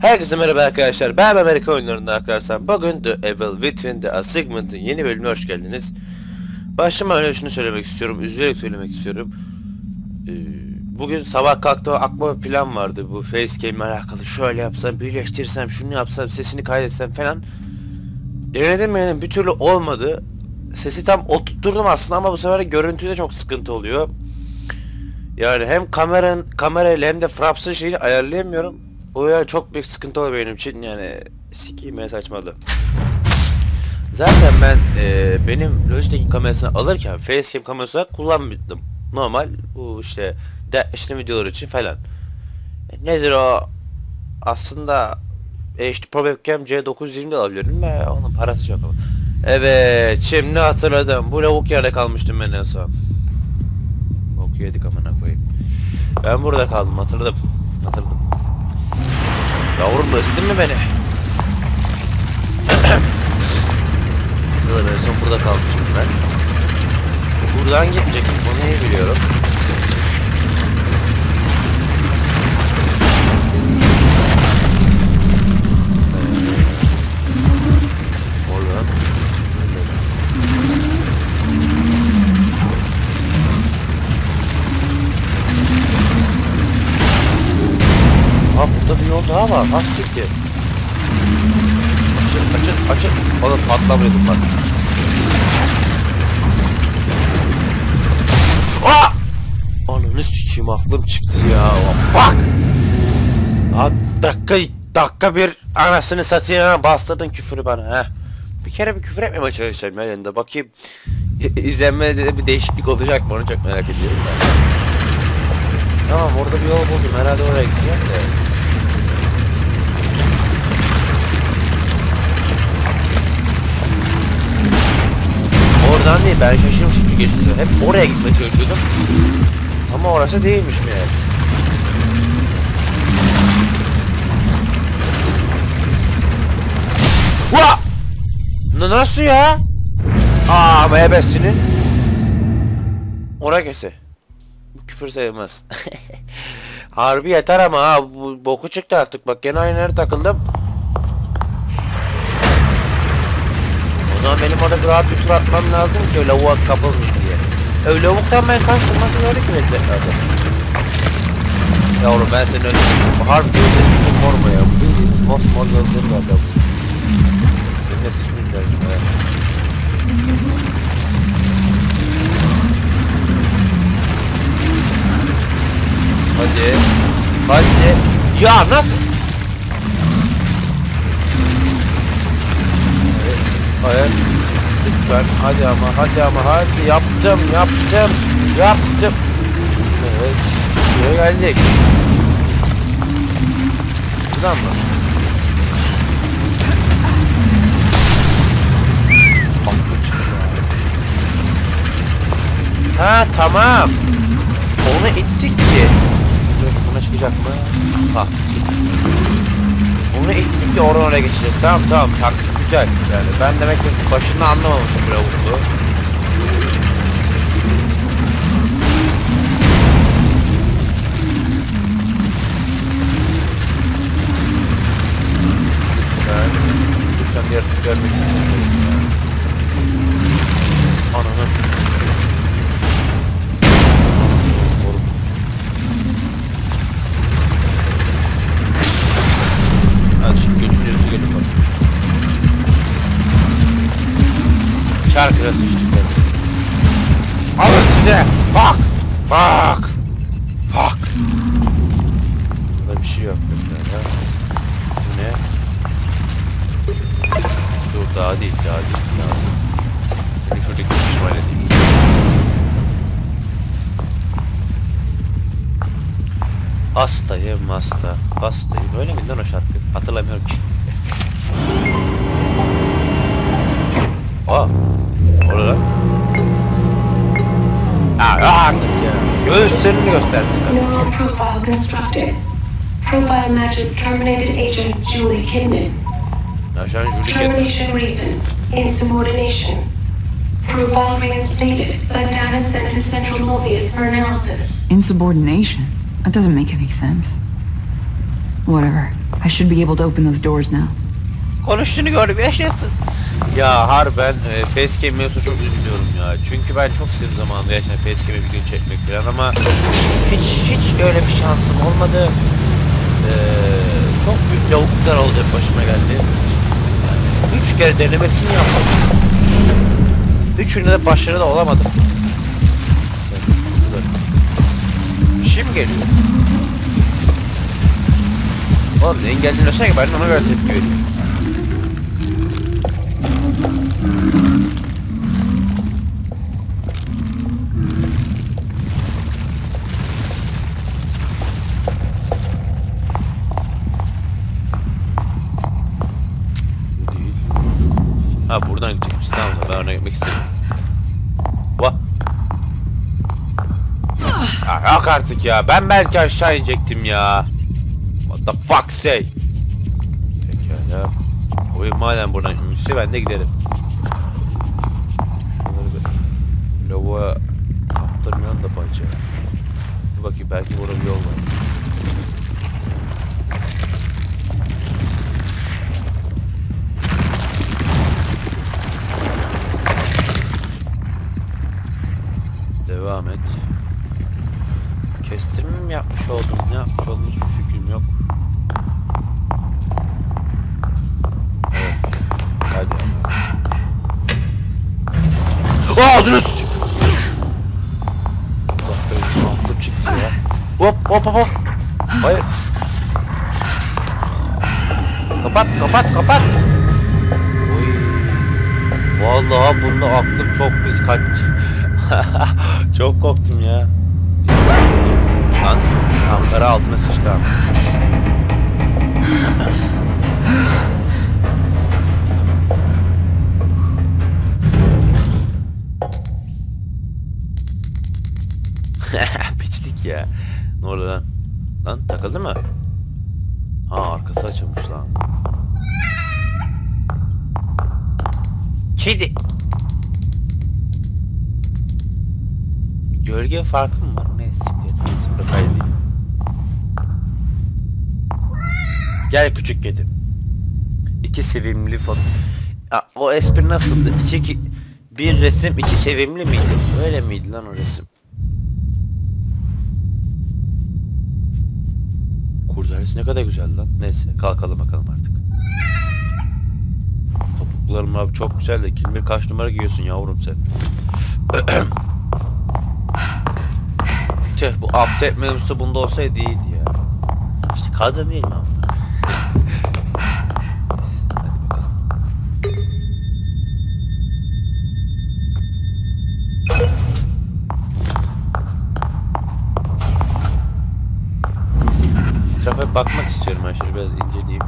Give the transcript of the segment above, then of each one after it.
Herkese merhaba arkadaşlar. Ben Amerika oyunlarında arkadaşlar. Bugün The Evil Within The Assignment'ın yeni bölümüne hoş geldiniz. Başlamadan önce şunu söylemek istiyorum. Üzülerek söylemek istiyorum. Ee, bugün sabah kalktım aklıma bir plan vardı. Bu facecam ile alakalı. Şöyle yapsam, birleştirsem, şunu yapsam, sesini kaydetsem falan. Denedim benim bir türlü olmadı. Sesi tam oturtturdum aslında ama bu sefer görüntüde çok sıkıntı oluyor. Yani hem kameranın kamerayla hem de fraps'ın şeyini ayarlayamıyorum. O ya çok büyük sıkıntı oluyor benim için yani sikiyim ya saçmalı. Zaten ben e, benim Logitech'in kamerasını alırken facecam kamerası olarak kullanmadım. Normal bu işte dertleştirme videolar için falan. E, nedir o? Aslında işte Pro Webcam C920 de alabilirim ve onun parası çok ama. Evet şimdi hatırladım. Bu lavuk yerde kalmıştım ben en son. Bok yedik amına koyayım. Ben burada kaldım hatırladım. Hatırladım. Yavrum özledin mi beni? Burada en son burada kalmışım ben. Buradan gitmeyecektim. Bunu iyi biliyorum. Ha burada bir yol daha var. Ha siktir. Açık açık açık. Oğlum patlamıyordum bak. Aa! Ananı sikeyim aklım çıktı ya. Bak! Ha dakika dakika bir anasını satayım ha bastırdın küfürü bana ha. Bir kere bir küfür etmemeye çalışacağım ya yanında bakayım. İzlenmede de bir değişiklik olacak mı onu çok merak ediyorum ben. Tamam orada bir yol buldum herhalde oraya gideceğim de. Oradan değil ben şaşırmışım çünkü geçti. Hep oraya gitmeye çalışıyordum. Ama orası değilmiş meğer. Vaa! N- Nasıl ya? Aa meyvesinin. Oraya kese. Bu küfür sayılmaz. Harbi yeter ama ha bu boku çıktı artık bak gene aynı yere takıldım. O zaman benim orada rahat bir tur atmam lazım ki lavuğa kapılmayayım diye. E lavuktan ben kaçtım nasıl öyle ki zaten. Yavrum ben senin önüne Harbi gözlerim morma ya. Bu mosmor gözleri var da bu. Benim de sıçmayayım derdim Hadi. Hadi. Ya nasıl? Hayır. Lütfen. Hadi ama hadi ama hadi. Yaptım yaptım. Yaptım. Evet. Buraya geldik. Buradan mı? Ha tamam. Onu ittik ki. Çıkacak mı? Ha. Onu ittik ki oradan oraya geçeceğiz. Tamam tamam taktik güzel. Yani ben demek ki başını anlamamışım lavuklu. Ben lütfen yaratık görmek istemiyorum Çarkıra sıçtık ben. Alın size! Fuck! Fuck! Fuck! Burada bir şey yok. Ya. Bu ne? Dur daha değil, daha değil, daha değil. Seni şuradaki pişman edeyim. Hastayım hasta, hastayım. Öyle miydi lan o şarkı? Hatırlamıyorum ki. Aa, orada lan. Aa, artık ya. Göğüslerini göstersin. Neural profile constructed. Profile matches terminated agent Julie Kidman. Ajan Julie Kent. Termination reason insubordination. Profile reinstated, but data sent to Central Mobius for analysis. Insubordination? That doesn't make any sense. Whatever. I should be able to open those doors now. Konuştuğunu gördüm yaşasın. Ya harbiden e, facecam mevzusu çok üzülüyorum ya. Çünkü ben çok istedim zamanında gerçekten facecam'e bir gün çekmek falan ama hiç hiç öyle bir şansım olmadı. Ee, çok büyük lavuklar oldu hep başıma geldi. Yani üç kere denemesini yaptım. Üçünde de başarılı olamadım. Mi geliyor? Oğlum engelleniyorsan ki ben ona göre tepki vereyim. Ya. Ben belki aşağı inecektim ya. What the fuck say? Pekala. Oyun madem buradan inmişse ben de giderim. Şunları bir lavuğa kaptırmayalım da bence. Dur bakayım belki burada bir yol var. Devam et. Yapmış oldum? Ne yapmış oldum hiçbir fikrim yok. Evet. Hadi. Aa, Ağzını çıktı ya. Hop hop hop. Hayır. Kapat kapat kapat. Oy. Vallahi bunda aklım çok pis kaçtı. çok korktum ya. Kara altına sıçtı abi. Piçlik ya. Ne oldu lan? Lan takıldı mı? Ha arkası açılmış lan. Kedi. Gölge farkı mı var? Ne siktir. Neyse burada Gel küçük kedi. İki sevimli foto. Aa, o espri nasıldı? İki, ki- bir resim iki sevimli miydi? Öyle miydi lan o resim? Kurdelesi ne kadar güzel lan. Neyse kalkalım bakalım artık. Topuklarım abi çok güzel de kim bilir kaç numara giyiyorsun yavrum sen. Tüh bu update mevzusu bunda olsaydı iyiydi ya. İşte kadın değil mi ama? Bakmak istiyorum ben şöyle biraz inceleyeyim.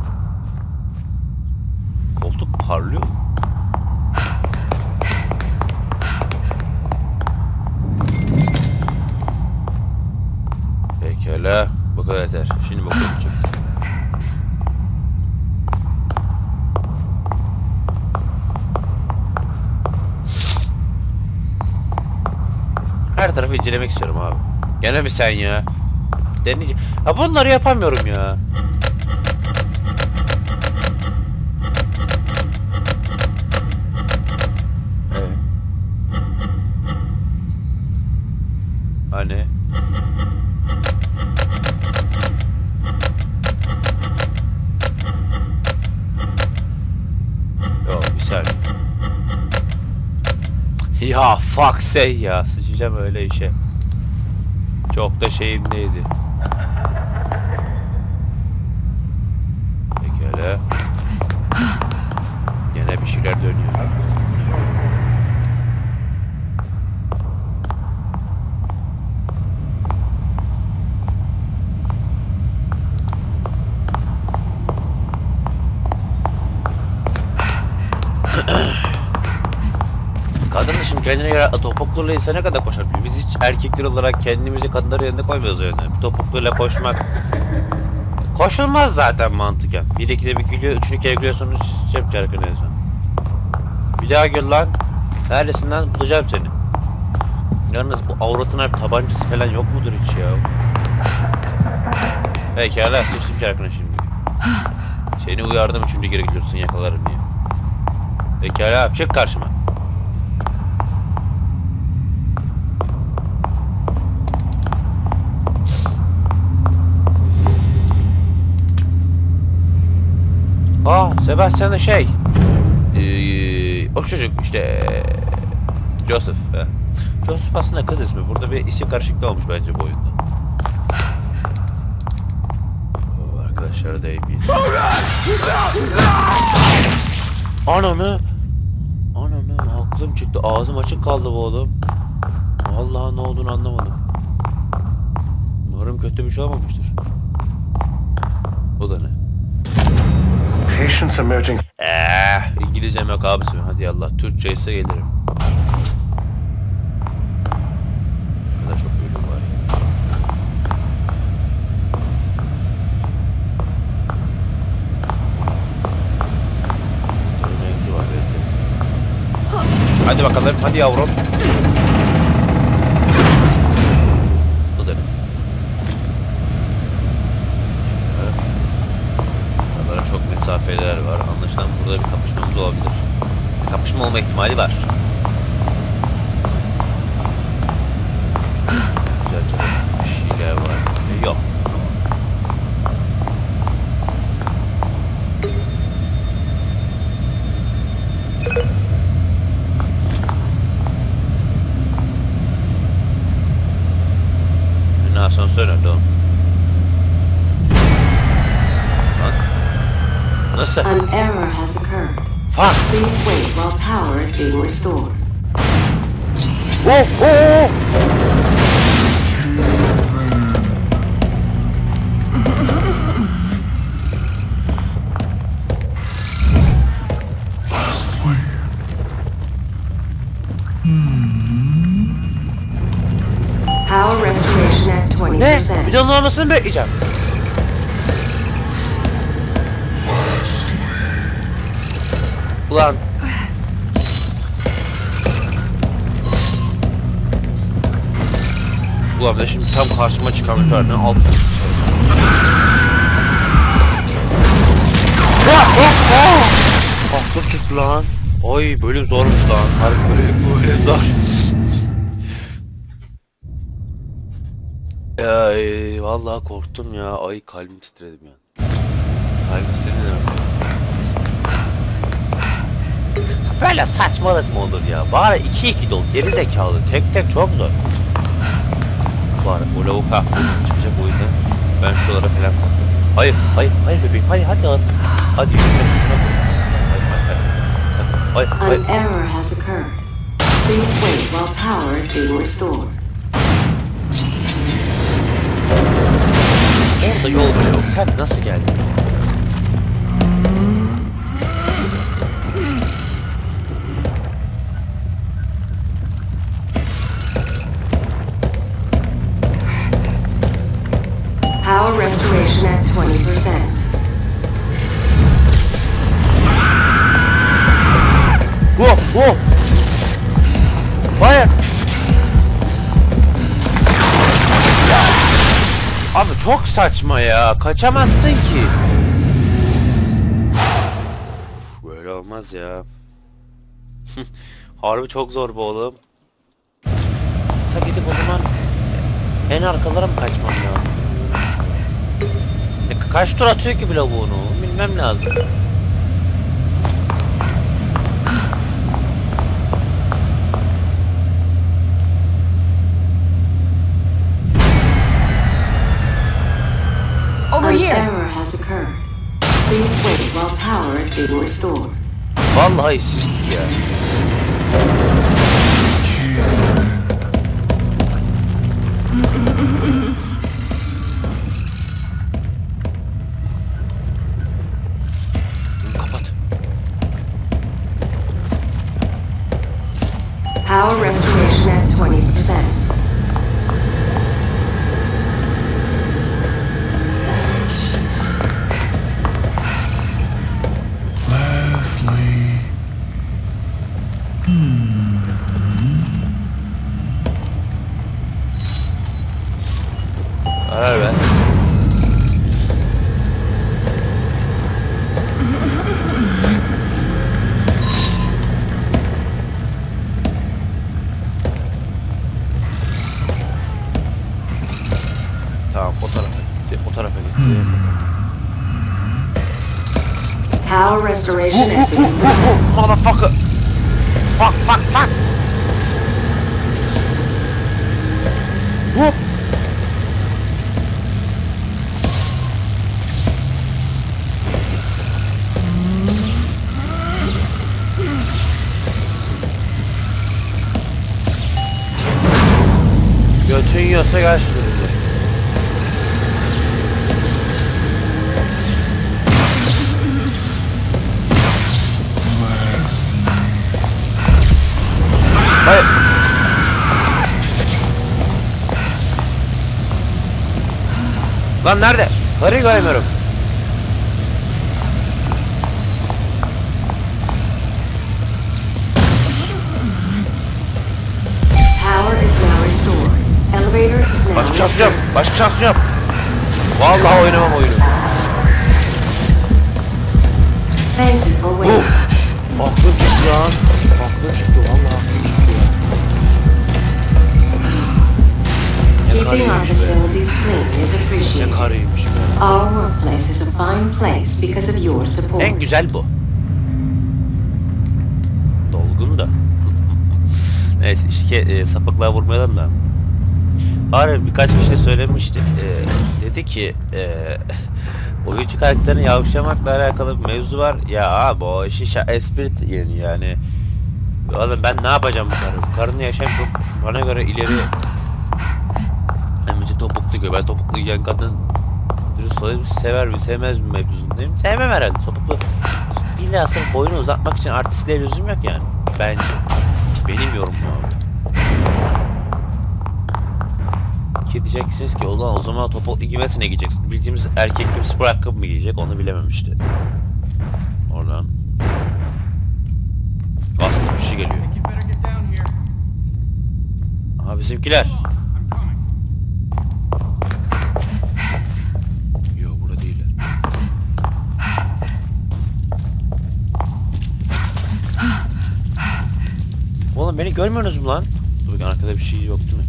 Koltuk parlıyor. Pekala. Bu kadar yeter. Şimdi bakalım çık. Her tarafı incelemek istiyorum abi. Gene mi sen ya? Denice. Ha bunları yapamıyorum ya. Evet. Hani? Ya fuck say ya. Sıçacağım öyle işe. Çok da şeyimdeydi. Pekala. Yine bir şeyler dönüyor. Kadın da şimdi kendine göre topukluğuyla insan ne kadar koşabiliyor? Biz hiç erkekler olarak kendimizi kadınların yerine koymuyoruz öyle. Bir topukluyla koşmak koşulmaz zaten mantıken. Bir ikide bir gülüyor, üçünü kere gülüyor sonra cep çarkını son. Bir daha gül lan. Neredesin lan? Bulacağım seni. Yalnız bu avratın bir tabancası falan yok mudur hiç ya? Pekala sıçtım çarkına şimdi. Seni uyardım üçüncü geri gidiyorsun yakalarım diye. Pekala çık karşıma. Aa Sebastian da şey. Ee, o çocuk işte Joseph. He. Joseph aslında kız ismi. Burada bir isim karışıklığı olmuş bence bu oyunda. Oo, Arkadaşlar değmeyin. Ananı Ananı aklım çıktı. Ağzım açık kaldı bu oğlum. Vallahi ne olduğunu anlamadım. Umarım kötü bir şey olmamıştır. Bu da ne? Patients emerging Eh, İngilizcem yok abisi. Hadi Allah. Türkçe ise gelirim. Kadar çok bölüm var. Hadi bakalım. Hadi yavrum. Bu da ne? Evet. Aralara çok mesafeler var. Anlaşılan burada bir kapışmamız olabilir. Kapışma olma ihtimali var. Güzelce bir şeyler var. E, Yok. Ne asansör nerede oğlum? Lan. Nasıl? An error has occurred. Fuck! Please wait while power is being restored. Oh, oh, oh. Power restoration at Ne? 20%. Bir de onun olmasını bekleyeceğim. Ulan. Ben şimdi tam karşıma çıkarmış var ne alt. Aklım çıktı lan. Oy bölüm zormuş lan. Harbi bölüm böyle zor. E, vallahi korktum ya. Ay kalbim titredim ya. Kalbim titredi. Böyle saçmalık mı olur ya? Bari 2-2 dol geri zekalı. Tek tek çok zor. Bari o lavuk ha çıkacak o yüzden ben şuralara falan saklıyorum. Hayır hayır hayır bebeğim hayır hadi lan. Hadi yürü. Hayır hayır hayır. Hayır hayır. An error has occurred. Please wait while power is being restored. Orada yol bile yok. Sen nasıl geldin? Power restoration at 20%. Whoa, whoa. Hayır. Abi çok saçma ya. Kaçamazsın ki. Böyle olmaz ya. Harbi çok zor bu oğlum. Ta gidip o zaman en arkalara mı kaçmam lazım? E, kaç tur atıyor ki bile bunu? Bilmem lazım. Over here. error has occurred. Please wait while power is being restored. Vallahi siz ya. Restoration has been performed. Motherfucker. Fuck fuck fuck. Whoop. Götün yiyorsa gel şimdi. Hayır. Lan nerede? Karıyı göremiyorum. Power is now restored. Elevator is now Başka şansım yok. Başka şansım yok. Vallahi oynamam oyunu. Thank you for waiting. Aklım çıktı lan. Aklım çıktı vallahi Keeping our facilities clean is Ne appreciated. karıymış be. Our workplace is a fine place because of your support. En güzel bu. Dolgun da. Neyse işte e, sapıklığa vurmayalım da. Bari birkaç kişi söylemişti. E, dedi ki e, oyuncu karakterini yavşamakla alakalı bir mevzu var. Ya abi o işi şa- espri yani yani. Oğlum ben ne yapacağım bu karı? Karını yaşayan çok bana göre ileri topuklu. Ben topuklu giyen kadın dürüst olayım sever mi sevmez mi mevzundayım. Sevmem herhalde topuklu. İlla sırf boyunu uzatmak için artistliğe lüzum yok yani. Bence. Benim yorumum abi. Ki diyeceksiniz ki ulan o zaman topuklu giymesine giyeceksin. Bildiğimiz erkek gibi spor ayakkabı mı giyecek onu bilememişti. Oradan. Aslında bir şey geliyor. Aha bizimkiler. Beni görmüyorsunuz mu lan? Dur bakayım arkada bir şey yok değil mi?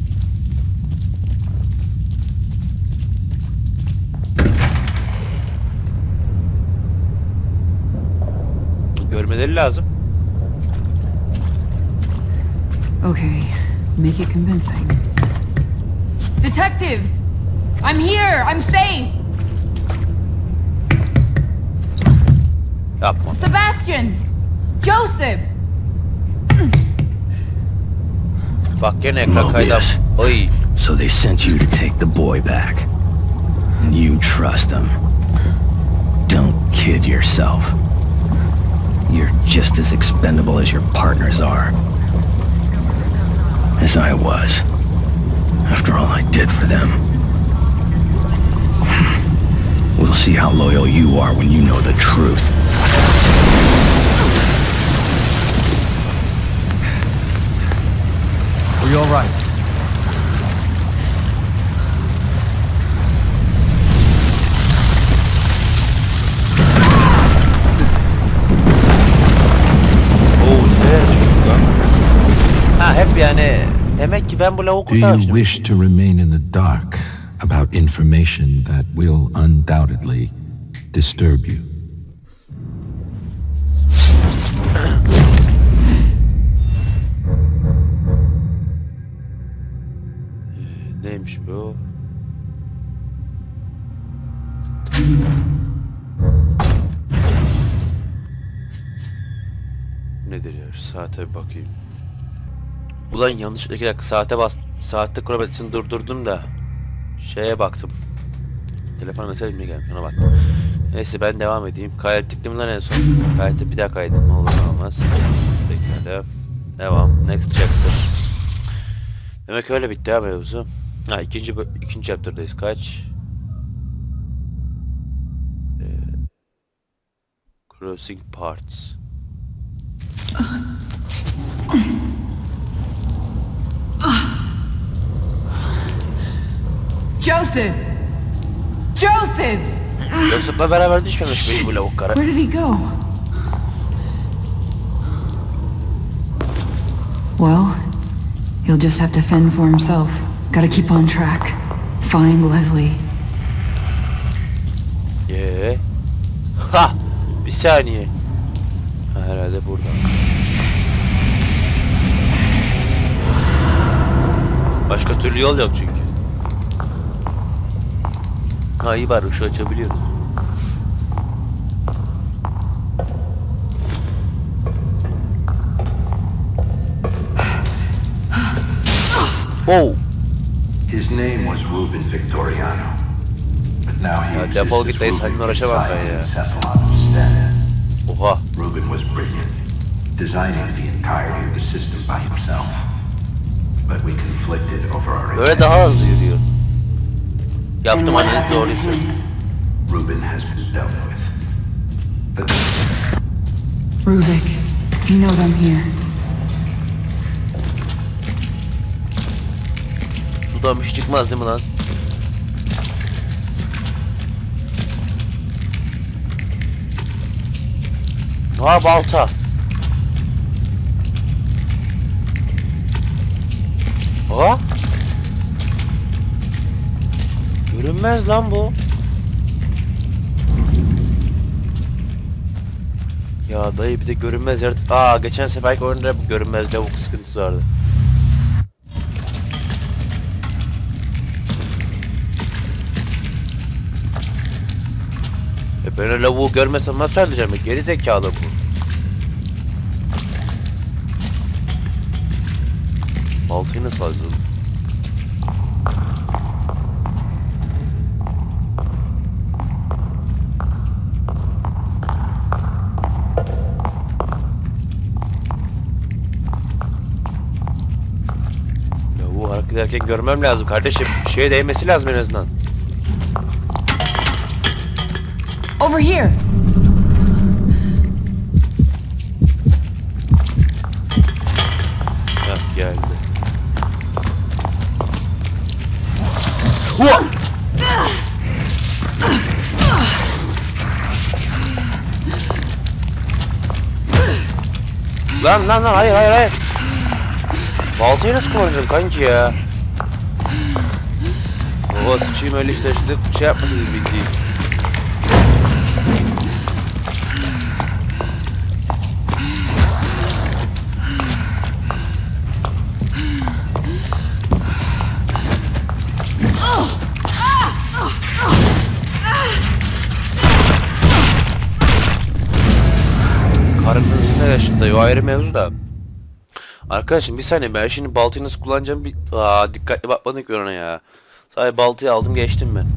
Görmeleri lazım. Okay, make it convincing. Detectives! I'm here! I'm safe! Yapma. Sebastian! Joseph! Bak gene ekran kaydı. Mobius. So they sent you to take the boy back. And you trust him. Don't kid yourself. You're just as expendable as your partners are. As I was. After all I did for them. we'll see how loyal you are when you know the truth. Are you all right? Oo nereye düştük lan? Ha hep yani demek ki ben bu lavuğu Do you kurtarmıştım. wish to remain in the dark about information that will undoubtedly disturb you? Neymiş bu? Nedir ya? Şu saate bir bakayım. Ulan yanlışlıkla iki dakika saate bas saatte kronometresini durdurdum da şeye baktım. Telefon mesaj mı gelmiş ona baktım. Neyse ben devam edeyim. Kaydettik mi lan en son? Kaydettik bir daha kaydedim. Ne olur olmaz. Pekala. Devam. Next chapter. Demek öyle bitti ha mevzu. Ha ikinci ikinci chapter'dayız. Kaç? Ee, crossing parts. Joseph! Joseph! Joseph'la beraber düşmemiş miydi bu lavuk kara? Where did he go? Well, he'll just have to fend for himself. Gotta keep on track. Find Leslie. Yee. Ha! Bir saniye. Ha, herhalde burada. Başka türlü yol yok çünkü. Ha iyi bari ışığı açabiliyoruz. Wow. His name was Ruben Victoriano. But now he Ya exists defol as git dayı, Ruben seninle uğraşamam ben ya. Cephalon. Oha. Ruben was brilliant, designing the entirety of the system by himself. But we conflicted over our Böyle intentions. daha hızlı yürüyor. Yaptım hani doğruysa. Ruben has been dealt with. But Ruvik. He knows I'm here. Şey çıkmaz değil mi lan? Ha balta. Ha? Görünmez lan bu. Ya dayı bir de görünmez yaratık. Aa geçen seferki oyunda bu görünmez lavuk sıkıntısı vardı. Ben o lavuğu görmesem nasıl öldüreceğim? Geri zekalı bu. Baltayı nasıl alacağım? Lavuğu hareket ederken görmem lazım kardeşim. Şeye değmesi lazım en azından. Over here. Heh geldi. Lan lan lan hayır hayır hayır. Baltayı nasıl kullanacağım kanki ya? Baba sıçayım öyle işte işte şey yapmasınız bildiğin. Üstüne yaşında o ayrı mevzu da. Arkadaşım bir saniye ben şimdi baltayı nasıl kullanacağım bir... Aa dikkatli bakmadık ona ya. Sadece baltayı aldım geçtim ben.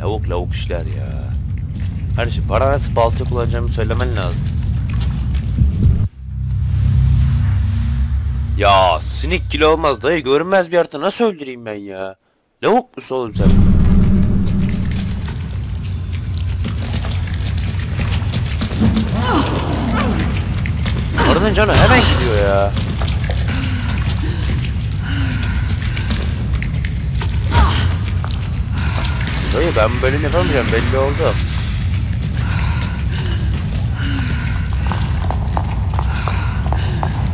Lavuk lavuk işler ya. Kardeşim bana nasıl baltayı kullanacağımı söylemen lazım. Ya sinik kilo olmaz dayı görünmez bir yaratığı nasıl öldüreyim ben ya? Lavuk musun oğlum sen? Karının canı hemen gidiyor ya. Dayı ben böyle yapamayacağım belli oldu.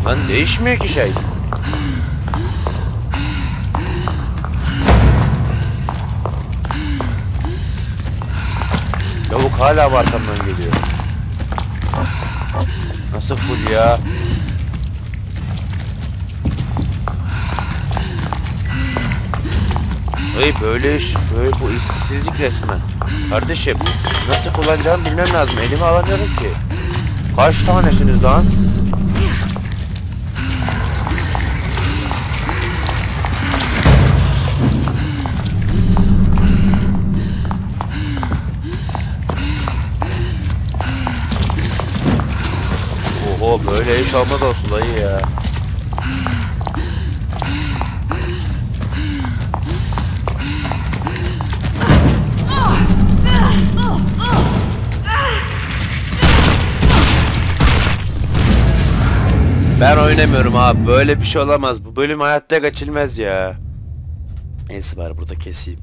Lan değişmiyor ki şey. Lavuk hala arkamdan geliyor. Nasıl full ya? Hey böyle iş, böyle bu işsizlik resmen. Kardeşim, nasıl kullanacağımı bilmem lazım. Elime alamıyorum ki. Kaç tanesiniz lan? Oho böyle iş olmaz olsun dayı ya. Ben oynamıyorum abi. Böyle bir şey olamaz. Bu bölüm hayatta geçilmez ya. Neyse bari burada keseyim.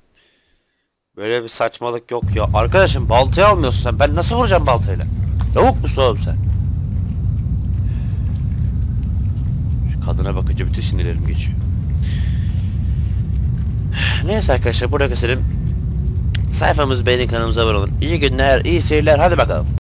Böyle bir saçmalık yok ya. Arkadaşım baltayı almıyorsun sen. Ben nasıl vuracağım baltayla? Lavuk musun oğlum sen? Kadına bakınca bütün sinirlerim geçiyor. Neyse arkadaşlar burada keselim. Sayfamızı beğenin kanalımıza abone olun. İyi günler, iyi seyirler. Hadi bakalım.